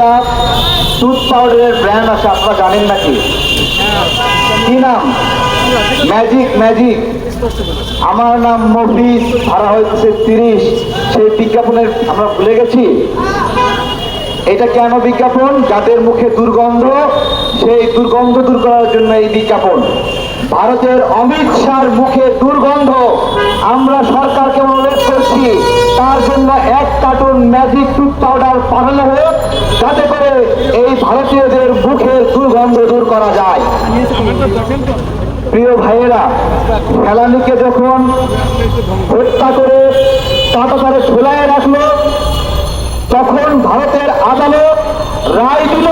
একটা টুথ পাউডারের ব্র্যান্ড আছে, আপনারা জানেন নাকি? কি নাম? ম্যাজিক ম্যাজিক আমার নাম মফিজ ভাড়া হয়েছে তিরিশ। সেই বিজ্ঞাপনের আমরা ভুলে গেছি? এটা কেন বিজ্ঞাপন? যাদের মুখে দুর্গন্ধ, সেই দুর্গন্ধ দূর করার জন্য এই বিজ্ঞাপন। ভারতের অমিত শাহর মুখে দুর্গন্ধ। আমরা সরকারকে অনুরোধ করছি, তার জন্য এক কার্টুন ম্যাজিক টুথ পাউডার পাঠানো হোক যাতে করে এই ভারতীয়দের মুখের দুর্গন্ধ দূর করা যায়। প্রিয় ভাইয়েরা ফেলানিকে যখন হত্যা করে কাটাতারে ঝোলায় রাখল তখন ভারতের আদালত রায় দিল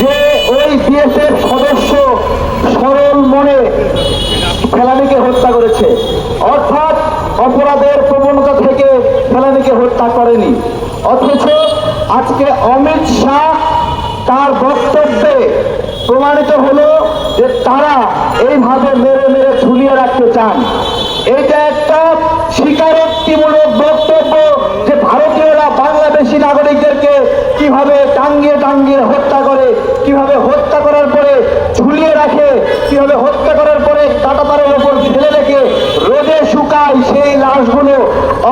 যে ওই বিএসএফ সদস্য সরল মনে ফেলানিকে হত্যা করেছে অর্থাৎ অপরাধের প্রবণতা থেকে ফেলানিকে হত্যা করেনি। অথচ আজকে অমিত শাহ তার বক্তব্যে প্রমাণিত হলো যে তারা এইভাবে মেরে মেরে ঝুলিয়ে রাখতে চান। এটা একটা স্বীকারোক্তিমূলক বক্তব্য যে ভারতীয়রা বাংলাদেশি নাগরিকদেরকে কীভাবে টাঙ্গিয়ে টাঙ্গিয়ে হত্যা করে কীভাবে হত্যা করার পরে ঝুলিয়ে রাখে কীভাবে হত্যা করার পরে কাটাতারের ওপর ফেলে রেখে রোদে শুকায় সেই লাশগুলো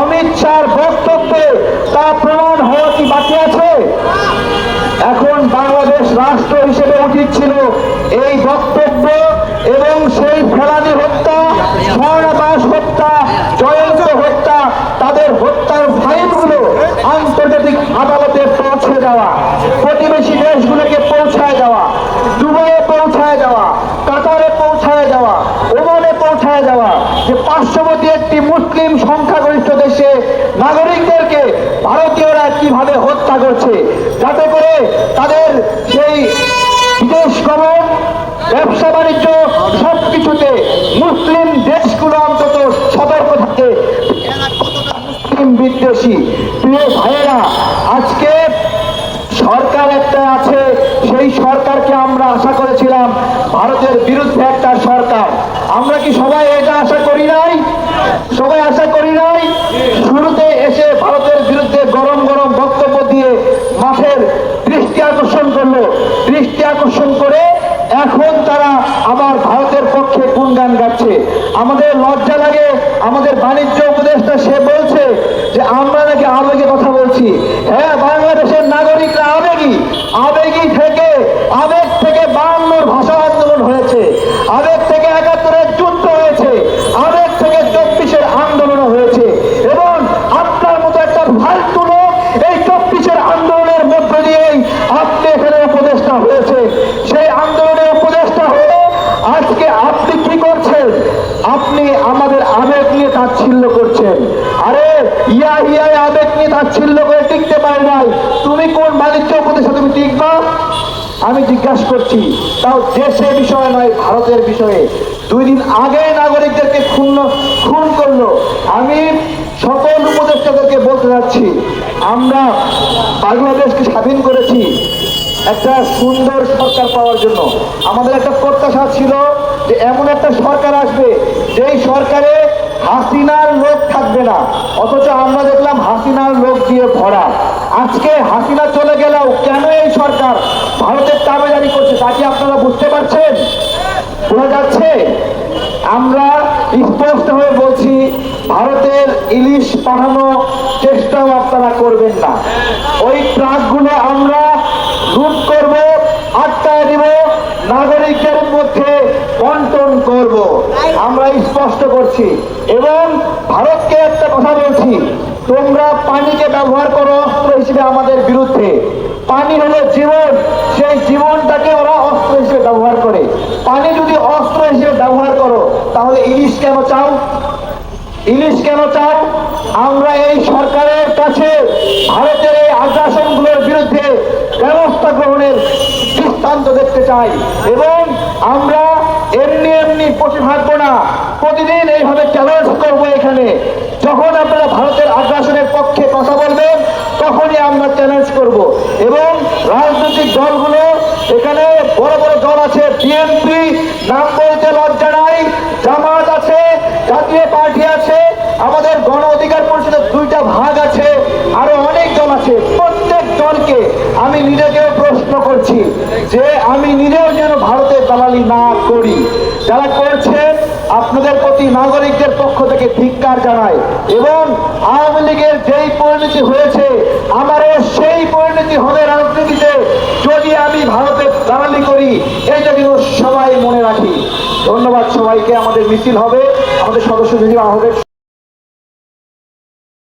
অমিত শাহর বক্তব্যে তা প্রমাণ হওয়া কি বাকি আছে এখন বাংলাদেশ রাষ্ট্র হিসেবে উচিত ছিল এই বক্তব্য এবং সেই ফেলানি হত্যা, স্বর্ণাবাস হত্যা, জয়ন্ত হত্যা, তাদের হত্যার ফাইলগুলো আন্তর্জাতিক আদালতে পৌঁছে দেওয়া, প্রতিবেশী দেশগুলোকে পৌঁছায় দেওয়া, দুবাইয়ে পৌঁছায় দেওয়া, কাতারে পৌঁছায় দেওয়া, ওমানে পৌঁছায় দেওয়া, যে পার্শ্ববর্তী একটি মুসলিম সংখ্যাগরিষ্ঠ দেশে নাগরিকদেরকে ভারতীয়রা কীভাবে হত্যা করছে যাতে করে তাদের সেই বিদেশ গমন, ব্যবসা বাণিজ্য সবকিছুতে মুসলিম দেশগুলো অন্তত সতর্ক থাকে। মুসলিম বিদ্বেষী। প্রিয় ভাইয়েরা, আজকে সরকার একটা আছে, সেই সরকারকে আমরা আশা করেছিলাম ভারতের বিরুদ্ধে একটা সরকার। আমরা কি সবাই এটা আশা করি নাই সবাই আশা করি নাই শুরুতে এসে ভারতের বিরুদ্ধে গরম গরম বক্তব্য দিয়ে মাঠের দৃষ্টি আকর্ষণ করল দৃষ্টি আকর্ষণ করে এখন তারা আবার ভারতের পক্ষে গুণগান গাচ্ছে। আমাদের লজ্জা লাগে, আমাদের বাণিজ্য উপদেষ্টা সে বলছে যে আমরা নাকি আবেগে কথা বলছি হ্যাঁ বাংলাদেশের নাগরিকরা আবেগী আবেগী থেকে আবেগ থেকে বায়ান্নর ভাষা আন্দোলন হয়েছে আবেগ থেকে একাত্তরের যুদ্ধ হয়েছে আবেগ থেকে চব্বিশের আন্দোলন হয়েছে এবং আপনার মতো একটা ফালতু লোক এই চব্বিশের আন্দোলনের মধ্য দিয়েই আপনি এখানে উপদেষ্টা হয়েছে সেই আন্দোলনের উপদেষ্টা হয়ে আজকে আপনি কি করছেন আপনি আমাদের আবেগ নিয়ে তাচ্ছিল্য করছেন আরে ইয়া ইয়া আবেগ নিয়ে তাচ্ছিল্য করে টিকতে পারে নাই তুমি বাণিজ্য উপদেশে তুমি টিকবা আমি জিজ্ঞাসা করছি, তাও দেশের বিষয় নয়, ভারতের বিষয়ে। দুই দিন আগে নাগরিকদেরকে খুন খুন করল। আমি সকল উপদেষ্টাদেরকে বলতে যাচ্ছি, আমরা বাংলাদেশকে স্বাধীন করেছি একটা সুন্দর সরকার পাওয়ার জন্য। আমাদের একটা প্রত্যাশা ছিল যে এমন একটা সরকার আসবে, যেই সরকারে হাসিনার লোক থাকবে না। অথচ আমরা দেখলাম হাসিনার লোক দিয়ে ভরা। আজকে হাসিনা চলে গেলেও কেন এই সরকার ভারতের তাবেদারি করছে তা কি আপনারা বুঝতে পারছেন বোঝা যাচ্ছে, আমরা স্পষ্ট হয়ে বলছি, ভারতের ইলিশ পাঠানো চেষ্টাও আপনারা করবেন না। ওই ট্রাকগুলো আমরা লুট করব, আটকায় দিব নাগরিকদের মধ্যে বন্টন করব। আমরা স্পষ্ট করছি। এবং ভারতকে একটা কথা বলছি, তোমরা পানিকে ব্যবহার করো অস্ত্র হিসেবে আমাদের বিরুদ্ধে। পানি হলো জীবন সেই জীবনটাকে ওরা অস্ত্র হিসেবে ব্যবহার করে পানি যদি অস্ত্র হিসেবে ব্যবহার করো তাহলে ইলিশ কেন চাও? ইলিশ কেন চাও? আমরা এই সরকারের কাছে ভারতের এই আগ্রাসনগুলোর বিরুদ্ধে ব্যবস্থা গ্রহণের দৃষ্টান্ত দেখতে চাই এবং আমরা এমনি এমনি বসে থাকব না। প্রতিদিন এইভাবে চ্যালেঞ্জ করব এখানে। যখন আপনারা ভারতের আগ্রাসনের পক্ষে কথা বলবেন, তখনই আমরা চ্যালেঞ্জ করব। এবং রাজনৈতিক দলগুলো, এখানে বড় বড় দল আছে বিএনপি নাম বলতে লজ্জা নাই জামাত আছে জাতীয় পার্টি আছে আমাদের গণ অধিকার পরিষদের দুইটা ভাগ আছে আরও অনেক দল আছে প্রত্যেক দলকে আমি আমি নিজেকেও প্রশ্ন করছি যে আমি নিজেও যেন ভারতের দালালি না করি যারা করছেন আপনাদের প্রতি নাগরিকদের পক্ষ থেকে ধিক্কার জানায় এবং আওয়ামী লীগের যেই পরিণতি হয়েছে, আমারও সেই পরিণতি হবে রাজনীতিতে যদি আমি ভারতের দালালি করি এটা কিন্তু সবাই মনে রাখি। ধন্যবাদ সবাইকে, আমাদের মিছিল হবে। আমাদের সদস্য যদি হবে